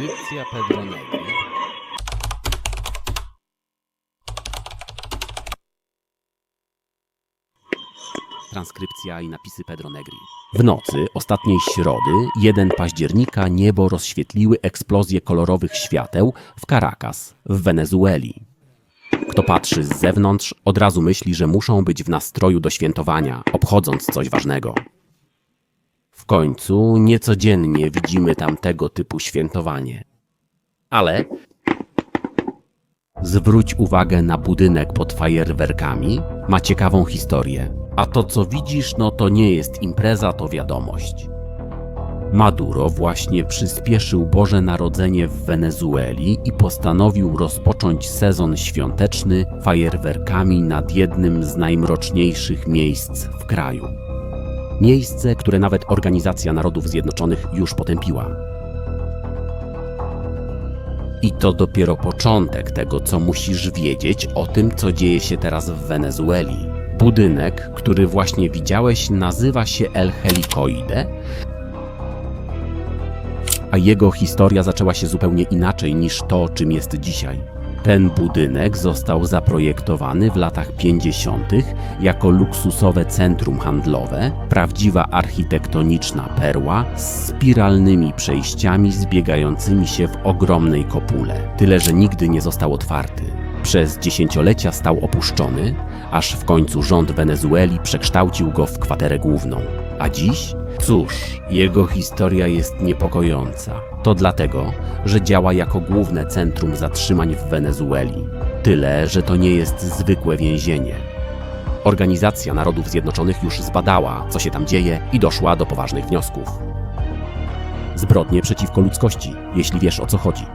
Transkrypcja Pedro Negri. Transkrypcja i napisy Pedro Negri. W nocy ostatniej środy, 1 października, niebo rozświetliły eksplozje kolorowych świateł w Caracas, w Wenezueli. Kto patrzy z zewnątrz, od razu myśli, że muszą być w nastroju do świętowania, obchodząc coś ważnego. W końcu niecodziennie widzimy tam tego typu świętowanie. Ale zwróć uwagę na budynek pod fajerwerkami, ma ciekawą historię. A to co widzisz, no to nie jest impreza, to wiadomość. Maduro właśnie przyspieszył Boże Narodzenie w Wenezueli i postanowił rozpocząć sezon świąteczny fajerwerkami nad jednym z najmroczniejszych miejsc w kraju. Miejsce, które nawet Organizacja Narodów Zjednoczonych już potępiła. I to dopiero początek tego, co musisz wiedzieć o tym, co dzieje się teraz w Wenezueli. Budynek, który właśnie widziałeś, nazywa się El Helicoide, a jego historia zaczęła się zupełnie inaczej niż to, czym jest dzisiaj. Ten budynek został zaprojektowany w latach 50. jako luksusowe centrum handlowe, prawdziwa architektoniczna perła z spiralnymi przejściami zbiegającymi się w ogromnej kopule. Tyle, że nigdy nie został otwarty. Przez dziesięciolecia stał opuszczony, aż w końcu rząd Wenezueli przekształcił go w kwaterę główną. A dziś? Cóż, jego historia jest niepokojąca. To dlatego, że działa jako główne centrum zatrzymań w Wenezueli. Tyle, że to nie jest zwykłe więzienie. Organizacja Narodów Zjednoczonych już zbadała, co się tam dzieje i doszła do poważnych wniosków. Zbrodnie przeciwko ludzkości, jeśli wiesz o co chodzi.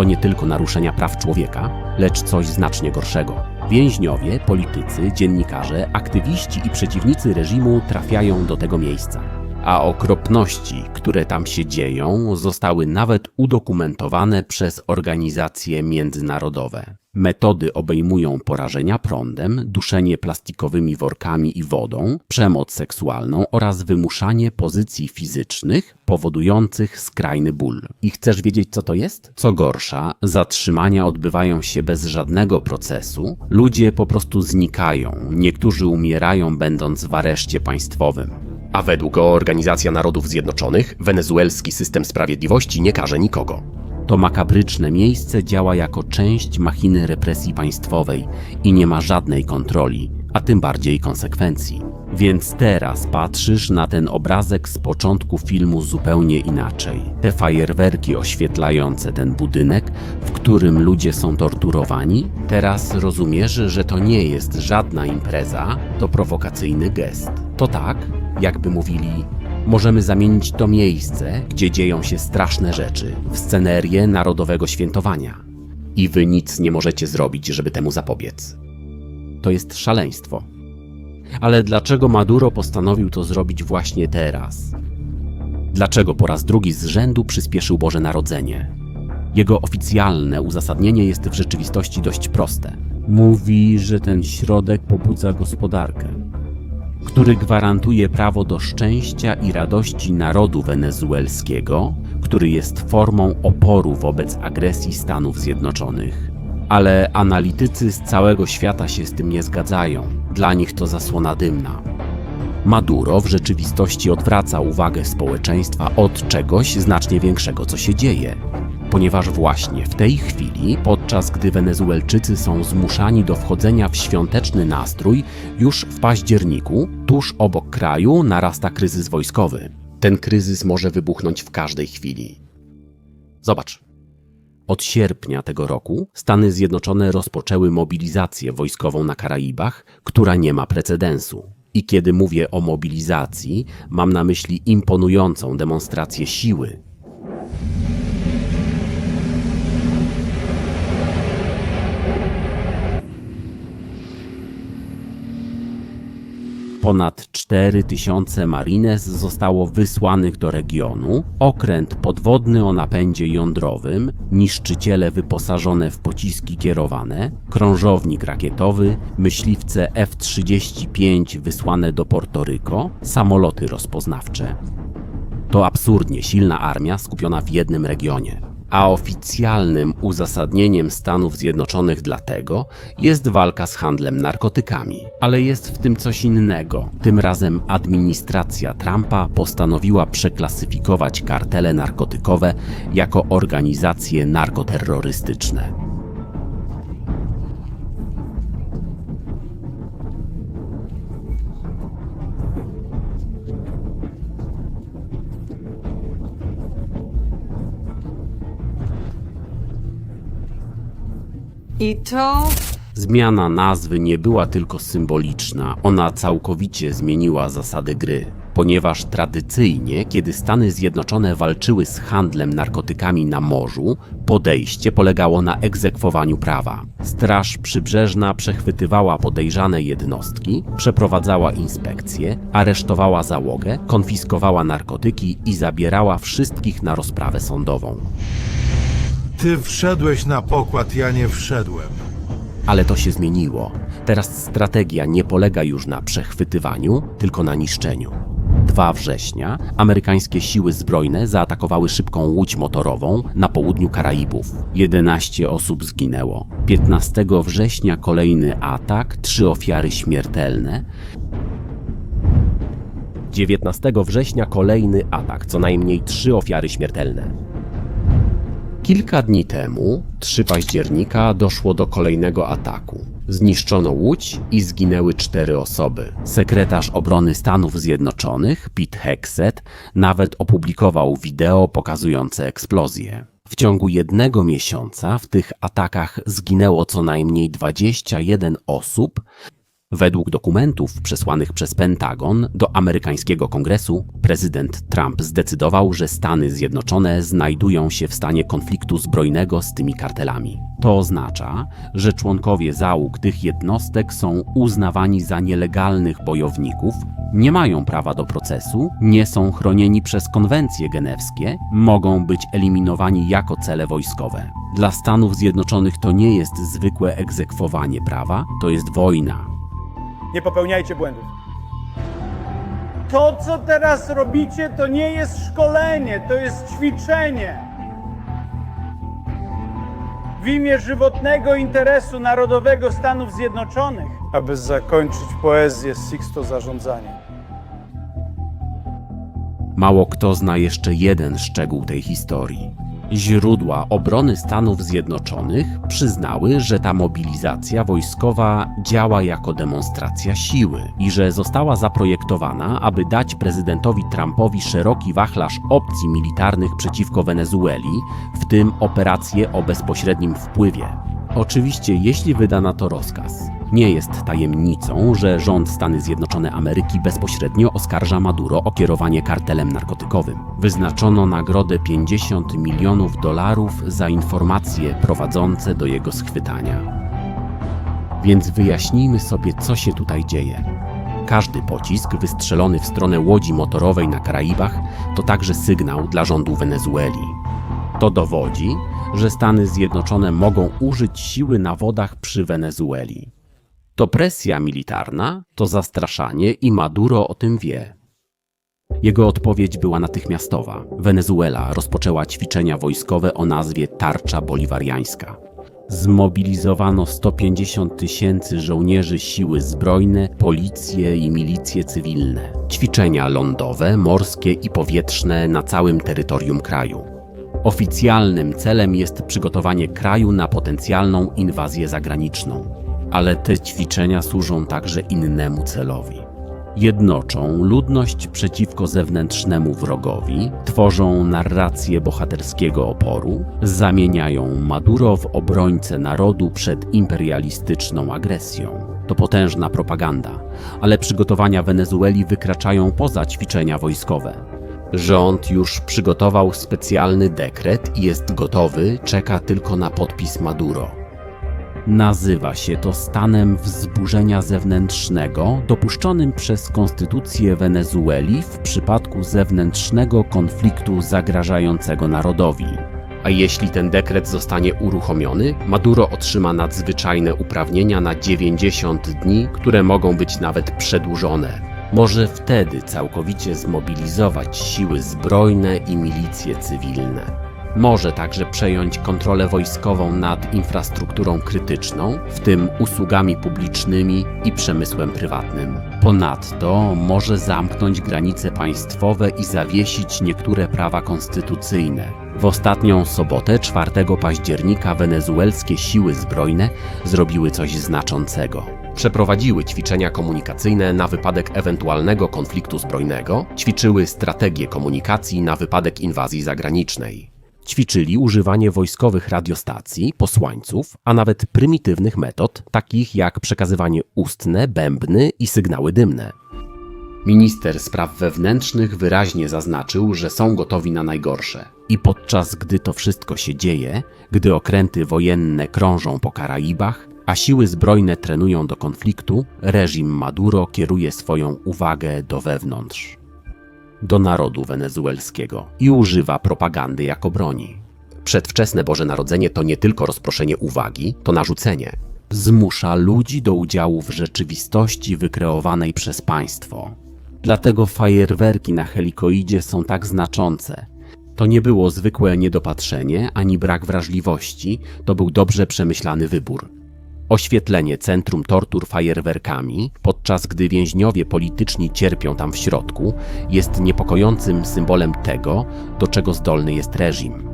To nie tylko naruszenia praw człowieka, lecz coś znacznie gorszego. Więźniowie, politycy, dziennikarze, aktywiści i przeciwnicy reżimu trafiają do tego miejsca. A okropności, które tam się dzieją, zostały nawet udokumentowane przez organizacje międzynarodowe. Metody obejmują porażenia prądem, duszenie plastikowymi workami i wodą, przemoc seksualną oraz wymuszanie pozycji fizycznych powodujących skrajny ból. I chcesz wiedzieć, co to jest? Co gorsza, zatrzymania odbywają się bez żadnego procesu, ludzie po prostu znikają, niektórzy umierają będąc w areszcie państwowym. A według Organizacja Narodów Zjednoczonych, wenezuelski system sprawiedliwości nie karze nikogo. To makabryczne miejsce działa jako część machiny represji państwowej i nie ma żadnej kontroli, a tym bardziej konsekwencji. Więc teraz patrzysz na ten obrazek z początku filmu zupełnie inaczej. Te fajerwerki oświetlające ten budynek, w którym ludzie są torturowani, teraz rozumiesz, że to nie jest żadna impreza, to prowokacyjny gest. To tak, jakby mówili, możemy zamienić to miejsce, gdzie dzieją się straszne rzeczy, w scenerię narodowego świętowania. I wy nic nie możecie zrobić, żeby temu zapobiec. To jest szaleństwo. Ale dlaczego Maduro postanowił to zrobić właśnie teraz? Dlaczego po raz drugi z rzędu przyspieszył Boże Narodzenie? Jego oficjalne uzasadnienie jest w rzeczywistości dość proste. Mówi, że ten środek pobudza gospodarkę, który gwarantuje prawo do szczęścia i radości narodu wenezuelskiego, który jest formą oporu wobec agresji Stanów Zjednoczonych. Ale analitycy z całego świata się z tym nie zgadzają. Dla nich to zasłona dymna. Maduro w rzeczywistości odwraca uwagę społeczeństwa od czegoś znacznie większego, co się dzieje. Ponieważ właśnie w tej chwili, podczas gdy Wenezuelczycy są zmuszani do wchodzenia w świąteczny nastrój, już w październiku, tuż obok kraju, narasta kryzys wojskowy. Ten kryzys może wybuchnąć w każdej chwili. Zobacz. Od sierpnia tego roku Stany Zjednoczone rozpoczęły mobilizację wojskową na Karaibach, która nie ma precedensu. I kiedy mówię o mobilizacji, mam na myśli imponującą demonstrację siły. Ponad 4000 marines zostało wysłanych do regionu, okręt podwodny o napędzie jądrowym, niszczyciele wyposażone w pociski kierowane, krążownik rakietowy, myśliwce F-35 wysłane do Portoryko, samoloty rozpoznawcze. To absurdnie silna armia skupiona w jednym regionie. A oficjalnym uzasadnieniem Stanów Zjednoczonych dlatego jest walka z handlem narkotykami. Ale jest w tym coś innego. Tym razem administracja Trumpa postanowiła przeklasyfikować kartele narkotykowe jako organizacje narkoterrorystyczne. I to Zmiana nazwy nie była tylko symboliczna, ona całkowicie zmieniła zasady gry. Ponieważ tradycyjnie, kiedy Stany Zjednoczone walczyły z handlem narkotykami na morzu, podejście polegało na egzekwowaniu prawa. Straż przybrzeżna przechwytywała podejrzane jednostki, przeprowadzała inspekcje, aresztowała załogę, konfiskowała narkotyki i zabierała wszystkich na rozprawę sądową. Ty wszedłeś na pokład, ja nie wszedłem. Ale to się zmieniło. Teraz strategia nie polega już na przechwytywaniu, tylko na niszczeniu. 2 września amerykańskie siły zbrojne zaatakowały szybką łódź motorową na południu Karaibów. 11 osób zginęło. 15 września kolejny atak, trzy ofiary śmiertelne. 19 września kolejny atak, co najmniej trzy ofiary śmiertelne. Kilka dni temu, 3 października, doszło do kolejnego ataku. Zniszczono łódź i zginęły cztery osoby. Sekretarz obrony Stanów Zjednoczonych, Pete Hegseth, nawet opublikował wideo pokazujące eksplozję. W ciągu jednego miesiąca w tych atakach zginęło co najmniej 21 osób, Według dokumentów przesłanych przez Pentagon do amerykańskiego kongresu, prezydent Trump zdecydował, że Stany Zjednoczone znajdują się w stanie konfliktu zbrojnego z tymi kartelami. To oznacza, że członkowie załóg tych jednostek są uznawani za nielegalnych bojowników, nie mają prawa do procesu, nie są chronieni przez konwencje genewskie, mogą być eliminowani jako cele wojskowe. Dla Stanów Zjednoczonych to nie jest zwykłe egzekwowanie prawa, to jest wojna. Nie popełniajcie błędów. To, co teraz robicie, to nie jest szkolenie, to jest ćwiczenie. W imię żywotnego interesu narodowego Stanów Zjednoczonych, aby zakończyć poezję Sixto zarządzanie. Mało kto zna jeszcze jeden szczegół tej historii. Źródła obrony Stanów Zjednoczonych przyznały, że ta mobilizacja wojskowa działa jako demonstracja siły i że została zaprojektowana, aby dać prezydentowi Trumpowi szeroki wachlarz opcji militarnych przeciwko Wenezueli, w tym operacje o bezpośrednim wpływie. Oczywiście, jeśli wyda na to rozkaz. Nie jest tajemnicą, że rząd Stany Zjednoczone Ameryki bezpośrednio oskarża Maduro o kierowanie kartelem narkotykowym. Wyznaczono nagrodę 50 milionów dolarów za informacje prowadzące do jego schwytania. Więc wyjaśnijmy sobie, co się tutaj dzieje. Każdy pocisk wystrzelony w stronę łodzi motorowej na Karaibach to także sygnał dla rządu Wenezueli. To dowodzi, że Stany Zjednoczone mogą użyć siły na wodach przy Wenezueli. To presja militarna, to zastraszanie i Maduro o tym wie. Jego odpowiedź była natychmiastowa. Wenezuela rozpoczęła ćwiczenia wojskowe o nazwie Tarcza Boliwariańska. Zmobilizowano 150 tysięcy żołnierzy siły zbrojne, policje i milicje cywilne. Ćwiczenia lądowe, morskie i powietrzne na całym terytorium kraju. Oficjalnym celem jest przygotowanie kraju na potencjalną inwazję zagraniczną. Ale te ćwiczenia służą także innemu celowi. Jednoczą ludność przeciwko zewnętrznemu wrogowi, tworzą narrację bohaterskiego oporu, zamieniają Maduro w obrońcę narodu przed imperialistyczną agresją. To potężna propaganda, ale przygotowania Wenezueli wykraczają poza ćwiczenia wojskowe. Rząd już przygotował specjalny dekret i jest gotowy, czeka tylko na podpis Maduro. Nazywa się to stanem wzburzenia zewnętrznego, dopuszczonym przez konstytucję Wenezueli w przypadku zewnętrznego konfliktu zagrażającego narodowi. A jeśli ten dekret zostanie uruchomiony, Maduro otrzyma nadzwyczajne uprawnienia na 90 dni, które mogą być nawet przedłużone. Może wtedy całkowicie zmobilizować siły zbrojne i milicje cywilne. Może także przejąć kontrolę wojskową nad infrastrukturą krytyczną, w tym usługami publicznymi i przemysłem prywatnym. Ponadto może zamknąć granice państwowe i zawiesić niektóre prawa konstytucyjne. W ostatnią sobotę, 4 października, wenezuelskie siły zbrojne zrobiły coś znaczącego. Przeprowadziły ćwiczenia komunikacyjne na wypadek ewentualnego konfliktu zbrojnego, ćwiczyły strategię komunikacji na wypadek inwazji zagranicznej. Ćwiczyli używanie wojskowych radiostacji, posłańców, a nawet prymitywnych metod, takich jak przekazywanie ustne, bębny i sygnały dymne. Minister spraw wewnętrznych wyraźnie zaznaczył, że są gotowi na najgorsze. I podczas gdy to wszystko się dzieje, gdy okręty wojenne krążą po Karaibach, a siły zbrojne trenują do konfliktu, reżim Maduro kieruje swoją uwagę do wewnątrz, do narodu wenezuelskiego i używa propagandy jako broni. Przedwczesne Boże Narodzenie to nie tylko rozproszenie uwagi, to narzucenie. Zmusza ludzi do udziału w rzeczywistości wykreowanej przez państwo. Dlatego fajerwerki na helikoidzie są tak znaczące. To nie było zwykłe niedopatrzenie ani brak wrażliwości, to był dobrze przemyślany wybór. Oświetlenie centrum tortur fajerwerkami, podczas gdy więźniowie polityczni cierpią tam w środku, jest niepokojącym symbolem tego, do czego zdolny jest reżim.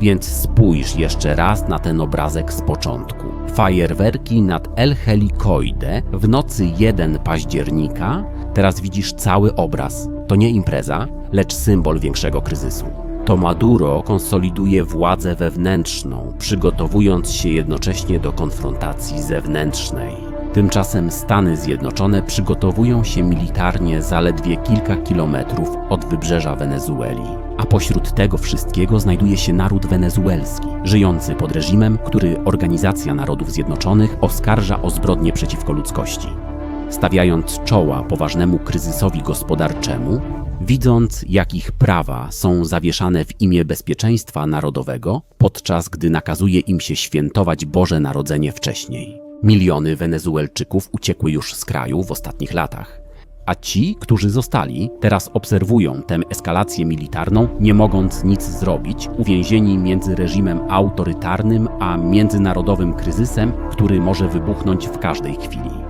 Więc spójrz jeszcze raz na ten obrazek z początku. Fajerwerki nad El Helicoide w nocy 1 października. Teraz widzisz cały obraz. To nie impreza, lecz symbol większego kryzysu. To Maduro konsoliduje władzę wewnętrzną, przygotowując się jednocześnie do konfrontacji zewnętrznej. Tymczasem Stany Zjednoczone przygotowują się militarnie zaledwie kilka kilometrów od wybrzeża Wenezueli. A pośród tego wszystkiego znajduje się naród wenezuelski, żyjący pod reżimem, który Organizacja Narodów Zjednoczonych oskarża o zbrodnie przeciwko ludzkości. Stawiając czoła poważnemu kryzysowi gospodarczemu, widząc jak ich prawa są zawieszane w imię bezpieczeństwa narodowego, podczas gdy nakazuje im się świętować Boże Narodzenie wcześniej. Miliony Wenezuelczyków uciekły już z kraju w ostatnich latach. A ci, którzy zostali, teraz obserwują tę eskalację militarną, nie mogąc nic zrobić, uwięzieni między reżimem autorytarnym a międzynarodowym kryzysem, który może wybuchnąć w każdej chwili.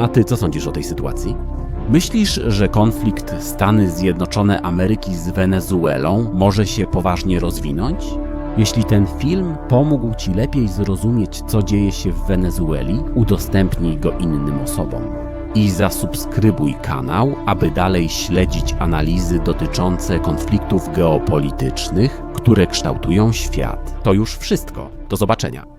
A ty co sądzisz o tej sytuacji? Myślisz, że konflikt Stany Zjednoczone Ameryki z Wenezuelą może się poważnie rozwinąć? Jeśli ten film pomógł Ci lepiej zrozumieć, co dzieje się w Wenezueli, udostępnij go innym osobom. I zasubskrybuj kanał, aby dalej śledzić analizy dotyczące konfliktów geopolitycznych, które kształtują świat. To już wszystko. Do zobaczenia.